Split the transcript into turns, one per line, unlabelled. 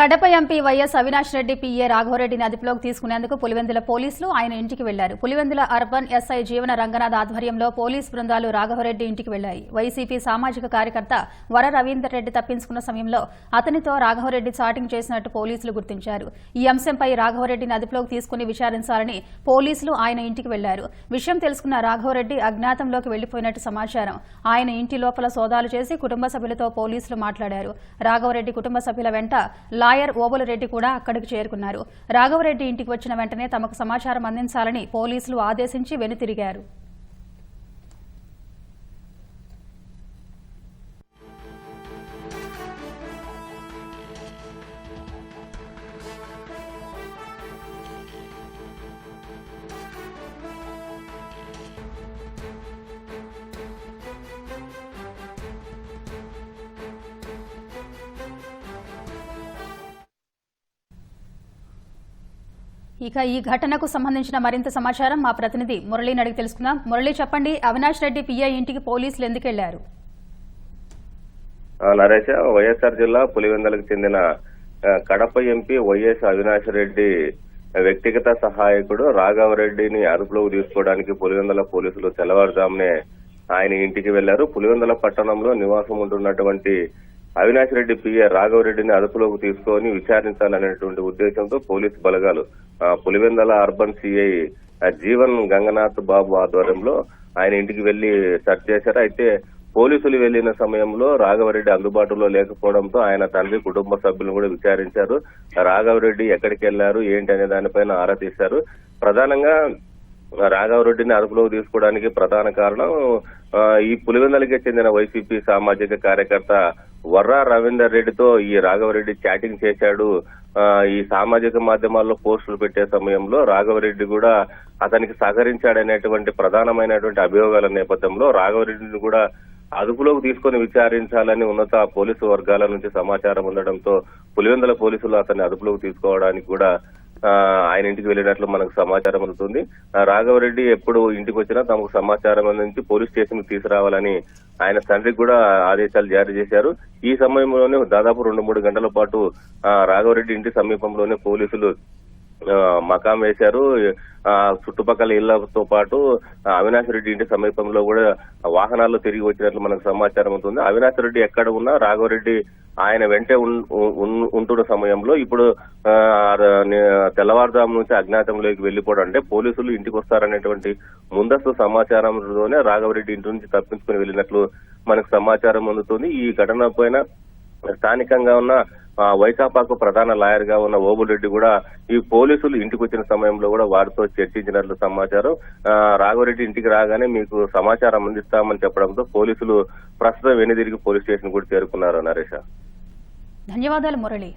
Kadapa MP YS Avinash Reddy PA రాఘవరెడ్డిని అదుపులోకి తీసుకునేందుకు పులివెందుల పోలీసులు ఆయన ఇంటికి వెళ్ళారు. పులివెందుల అర్బన్ ఎస్ఐ జీవన రంగనాథ్ ఆధ్వర్యంలో పోలీస్ బృందాలు రాఘవరెడ్డి ఇంటికి వెళ్ళాయి. వైసీపీ సామాజిక కార్యకర్త వర రవీందర్ రెడ్డి తప్పించుకున్న సమయంలో అతనితో రాఘవరెడ్డి చాటింగ్ చేసినట్టు పోలీసులు గుర్తించారు. ఈ అంశంపై రాఘవరెడ్డిని అదుపులోకి తీసుకుని విచారించాలని పోలీసులు ఆయన ఇంటికి వెళ్ళారు. విషయం తెలుసుకున్న రాఘవరెడ్డి అజ్ఞాతంలోకి వెళ్ళిపోయినట్టు సమాచారం. ఆయన ఇంటి లోపల సోదాలు చేసి కుటుంబ సభ్యులతో పోలీసులు మాట్లాడారు. రాఘవరెడ్డి కుటుంబ సభ్యుల వెంట లాయర్ ఓబులరెడ్డి కూడా అక్కడికి చేరుకున్నారు. రాఘవరెడ్డి ఇంటికి వచ్చిన వెంటనే తమకు సమాచారం అందించాలని పోలీసులు ఆదేశించి వెనుతిరిగారు. ఇక ఈ ఘటనకు సంబంధించిన మరింత సమాచారం మా ప్రతినిధి మురళీని అడిగి తెలుసుకుందాం. మురళి చెప్పండి. అవినాష్ రెడ్డి పిఐ ఇంటికి పోలీసులు ఎందుకు
వెళ్ళారు నరేష వైఎస్ఆర్ జిల్లా పులివెందలకు చెందిన కడప ఎంపీ వైఎస్ అవినాష్ రెడ్డి వ్యక్తిగత సహాయకుడు రాఘవరెడ్డిని అదుపులోకి తీసుకోవడానికి పులివెందల పోలీసులు తెల్లవారుజామునే ఆయన ఇంటికి వెళ్ళారు. పులివెందల పట్టణంలో నివాసం ఉంటున్నటువంటి అవినాష్ రెడ్డి పిఏ రాఘవరెడ్డిని అదుపులోకి తీసుకొని విచారించాలనేటువంటి ఉద్దేశంతో పోలీసు బలగాలు పులివెందల అర్బన్ సిఐ జీవన్ గంగనాథ్ బాబు ఆధ్వర్యంలో ఆయన ఇంటికి వెళ్ళి సెర్చ్ చేశారు. అయితే పోలీసులు వెళ్ళిన సమయంలో రాఘవరెడ్డి అందుబాటులో లేకపోవడంతో ఆయన తండ్రి కుటుంబ సభ్యులను కూడా విచారించారు. రాఘవరెడ్డి ఎక్కడికి వెళ్ళారు ఏంటి అనే దానిపైన ఆరా తీశారు. ప్రధానంగా రాఘవరెడ్డిని అదుపులోకి తీసుకోవడానికి ప్రధాన కారణం ఈ పులివెందలకి చెందిన వైసీపీ సామాజిక కార్యకర్త వర్రా రవీందర్ రెడ్డితో ఈ రాఘవరెడ్డి చాటింగ్ చేశాడు. ఈ సామాజిక మాధ్యమాల్లో పోస్టులు పెట్టే సమయంలో రాఘవరెడ్డి కూడా అతనికి సహకరించాడనేటువంటి ప్రధానమైనటువంటి అభియోగాల నేపథ్యంలో రాఘవరెడ్డిని కూడా అదుపులోకి తీసుకొని విచారించాలని ఉన్నత పోలీసు వర్గాల నుంచి సమాచారం ఉండడంతో పులివెందుల పోలీసులు అతన్ని అదుపులోకి తీసుకోవడానికి కూడా ఆయన ఇంటికి వెళ్ళినట్లు మనకు సమాచారం అందుతుంది. రాఘవరెడ్డి ఎప్పుడు ఇంటికి వచ్చినా తమకు సమాచారం అందించి పోలీస్ స్టేషన్ తీసుకురావాలని ఆయన తండ్రికి కూడా ఆదేశాలు జారీ చేశారు. ఈ సమయంలోనే దాదాపు రెండు మూడు గంటల పాటు ఆ, రాఘవరెడ్డి ఇంటి సమీపంలోనే పోలీసులు మకాం వేశారు. ఆ చుట్టుపక్కల ఇళ్ళతో పాటు అవినాష్ రెడ్డి ఇంటి సమీపంలో కూడా వాహనాల్లో తిరిగి వచ్చినట్లు మనకు సమాచారం ఉంటుంది. అవినాష్ రెడ్డి ఎక్కడ ఉన్నా రాఘవరెడ్డి ఆయన వెంటే ఉంటున్న సమయంలో ఇప్పుడు తెల్లవారుజాము నుంచి అజ్ఞాతంలోకి వెళ్ళిపోవడం అంటే పోలీసులు ఇంటికి వస్తారనేటువంటి ముందస్తు సమాచారంతోనే రాఘవరెడ్డి ఇంటి నుంచి తప్పించుకుని వెళ్ళినట్లు మనకు సమాచారం అందుతుంది. ఈ ఘటన పైన స్థానికంగా ఉన్న వైకాపాకు ప్రధాన లాయర్గా ఉన్న ఓబులరెడ్డి కూడా ఈ పోలీసులు ఇంటికి వచ్చిన సమయంలో కూడా వారితో చర్చించినట్లు సమాచారం. రాఘవరెడ్డి ఇంటికి రాగానే మీకు సమాచారం అందిస్తామని చెప్పడంతో పోలీసులు ప్రస్తుతం వెనుదిరిగి పోలీస్ స్టేషన్ కూడా చేరుకున్నారు నరేష.
ధన్యవాదాలు మురళి.